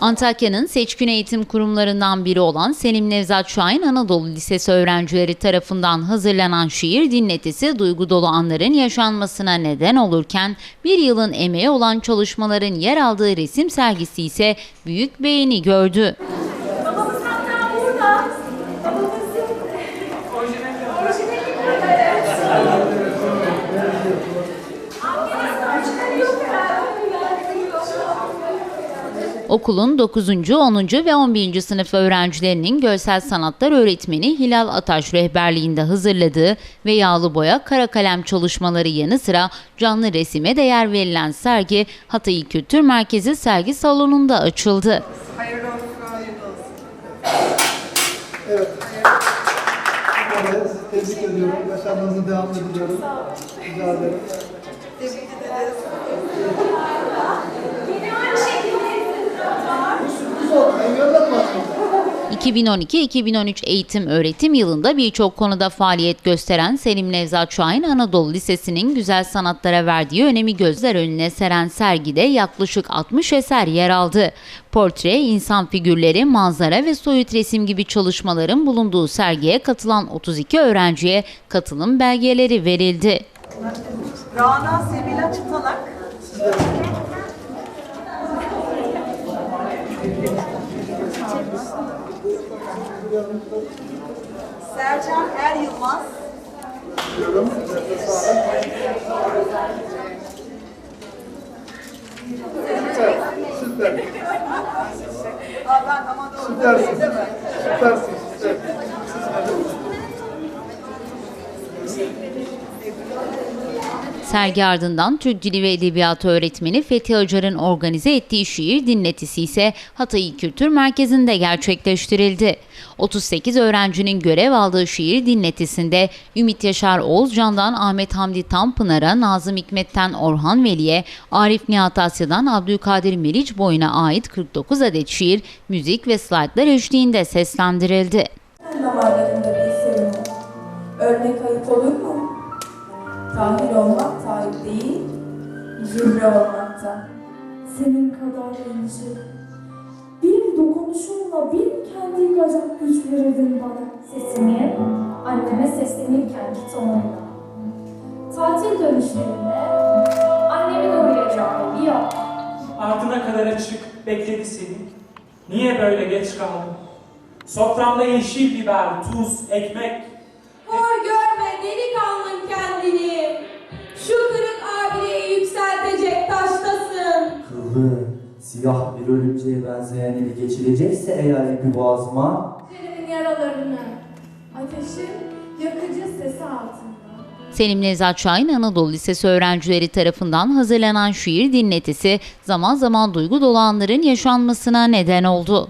Antakya'nın seçkin eğitim kurumlarından biri olan Selim Nevzat Şahin Anadolu Lisesi öğrencileri tarafından hazırlanan şiir dinletisi duygu dolu anların yaşanmasına neden olurken bir yılın emeği olan çalışmaların yer aldığı resim sergisi ise büyük beğeni gördü. Okulun 9., 10. ve 11. sınıf öğrencilerinin görsel sanatlar öğretmeni Hilal Ataş rehberliğinde hazırladığı ve yağlı boya kara kalem çalışmaları yanı sıra canlı resime de yer verilen sergi Hatay Kültür Merkezi sergi salonunda açıldı. Hayırlı olsun. Hayırlı olsun. Evet. Evet, sizi tebrik ediyorum. Başarınızın devamını diliyorum. Rica ederim. Tebrik ederiz. Yine aynı şekilde 2012-2013 eğitim öğretim yılında birçok konuda faaliyet gösteren Selim Nevzat Şahin Anadolu Lisesi'nin güzel sanatlara verdiği önemi gözler önüne seren sergide yaklaşık 60 eser yer aldı. Portre, insan figürleri, manzara ve soyut resim gibi çalışmaların bulunduğu sergiye katılan 32 öğrenciye katılım belgeleri verildi. Rana Semila Çıtalak. Sercan Er Yılmaz. Alın. Süper. Süper. Aa, ben ama doğru Süpersiniz. değil mi? Süpersiniz. Sergi ardından Türk Dili ve Edebiyatı öğretmeni Fethi Acar'ın organize ettiği şiir dinletisi ise Hatay Kültür Merkezi'nde gerçekleştirildi. 38 öğrencinin görev aldığı şiir dinletisinde Ümit Yaşar Oğuzcan'dan Ahmet Hamdi Tanpınar'a, Nazım Hikmet'ten Orhan Veli'ye, Arif Nihat Asya'dan Abdülkadir Meriç boyuna ait 49 adet şiir, müzik ve slaytlar eşliğinde seslendirildi. Örnek ayıp olur mu? Tahir olmak Tayyip değil, Cimri olmakta. Senin kadar ince. Bir dokunuşunla bin kendi yıkacak güç verirdin bana. sesimi anneme seslenirken ki tonuyla. Tatil dönüşlerinde annemin uğrayacağı bir yol. Ardına kadar açık bekledi seni. Niye böyle geç kaldın? Soframda yeşil biber, tuz, ekmek. Hor görme delikanlın kendini. Kıllı, siyah bir ölümceye benzeyen eli geçirecekse eğer ipi boğazıma, Üzerimin yaralarını ateşin yakıcı sesi altında. Selim Nevzat Şahin Anadolu Lisesi öğrencileri tarafından hazırlanan şiir dinletisi zaman zaman duygu dolu anların yaşanmasına neden oldu.